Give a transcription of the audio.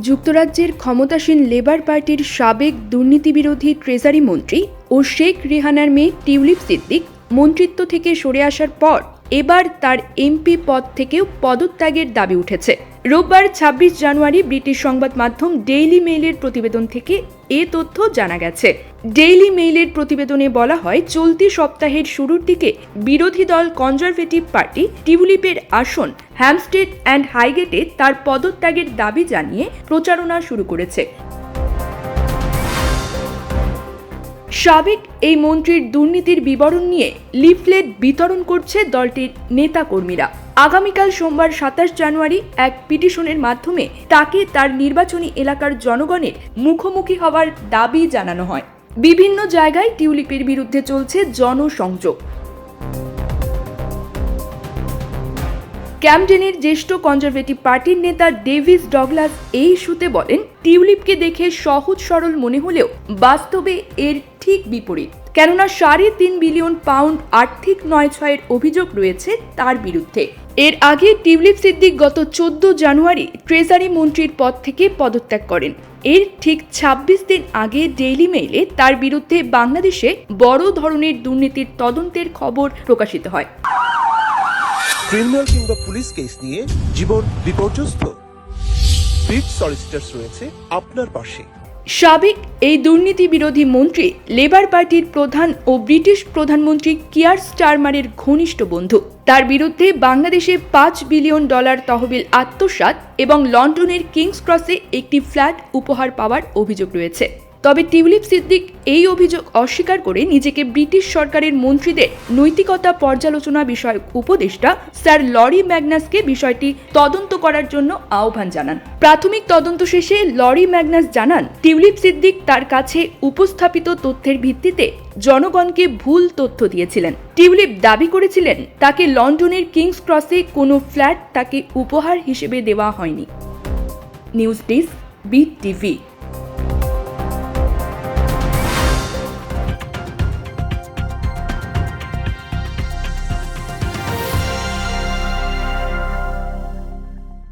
যুক্তরাজ্যের ক্ষমতাসীন লেবার পার্টির সাবেক দুর্নীতিবিরোধী ট্রেজারি মন্ত্রী ও শেখ রেহানার মেয়ে টিউলিপ সিদ্দিক মন্ত্রিত্ব থেকে সরে আসার পর এবার তার এমপি পদ থেকেও পদত্যাগের দাবি উঠেছে। রোববার ছাব্বিশ জানুয়ারি ব্রিটিশ সংবাদ মাধ্যম ডেইলি মেইলের প্রতিবেদন থেকে এ তথ্য জানা গেছে। ডেইলি মেইলের প্রতিবেদনে বলা হয়, চলতি সপ্তাহের শুরুর দিকে বিরোধী দল কনজারভেটিভ পার্টি টিউলিপের আসন হ্যামস্টেড অ্যান্ড হাইগেটে তার পদত্যাগের দাবি জানিয়ে প্রচারণা শুরু করেছে। সাবেক এই মন্ত্রীর দুর্নীতির বিবরণ নিয়ে লিফলেট বিতরণ করছে দলটির নেতাকর্মীরা। আগামীকাল সোমবার সাতাশ জানুয়ারি এক পিটিশনের মাধ্যমে তাকে তার নির্বাচনী এলাকার জনগণের মুখোমুখি হওয়ার দাবি জানানো হয়। বিভিন্ন জায়গায় টিউলিপের বিরুদ্ধে চলছে জনসংযোগ। ক্যামডেনের জ্যেষ্ঠ কনজারভেটিভ পার্টির নেতা ডেভিস ডগলাস এই ইস্যুতে বলেন, টিউলিপকে দেখে সহজ সরল মনে হলেও বাস্তবে এর ঠিক বিপরীত। কেননা সাড়ে তিন বিলিয়ন পাউন্ড আর্থিক নয় ছয়ের অভিযোগ রয়েছে তার বিরুদ্ধে। এর আগে টিউলিপ সিদ্দিক গত চোদ্দ জানুয়ারি ট্রেজারি মন্ত্রীর পদ থেকে পদত্যাগ করেন। এর ঠিক ২৬ দিন আগে ডেইলি মেইলে তার বিরুদ্ধে বাংলাদেশে বড় ধরনের দুর্নীতির তদন্তের খবর প্রকাশিত হয়। ক্রিমিনাল কিংবা পুলিশ কেস নিয়ে জীবন বিপর্যস্ত। বিট সলিসিটার্স রয়েছে আপনার পাশে। সাবেক এই দুর্নীতি বিরোধী মন্ত্রী লেবার পার্টির প্রধান ও ব্রিটিশ প্রধানমন্ত্রী কিয়ার স্টারমারের ঘনিষ্ঠ বন্ধু। তার বিরুদ্ধে বাংলাদেশে পাঁচ বিলিয়ন ডলার তহবিল আত্মসাত এবং লন্ডনের কিংস ক্রসে একটি ফ্ল্যাট উপহার পাওয়ার অভিযোগ রয়েছে। তবে টিউলিপ সিদ্দিক এই অভিযোগ অস্বীকার করে নিজেকে ব্রিটিশ সরকারের মন্ত্রীদের নৈতিকতা পর্যালোচনা বিষয়ক উপদেষ্টা স্যার লরি ম্যাগনাসকে বিষয়টি তদন্ত করার জন্য আহ্বান জানান। প্রাথমিক তদন্ত শেষে লরি ম্যাগনাস জানান, টিউলিপ সিদ্দিক তার কাছে উপস্থাপিত তথ্যের ভিত্তিতে জনগণকে ভুল তথ্য দিয়েছিলেন। টিউলিপ দাবি করেছিলেন, তাকে লন্ডনের কিংস ক্রসে কোনো ফ্ল্যাট তাকে উপহার হিসেবে দেওয়া হয়নি। News desk bit TV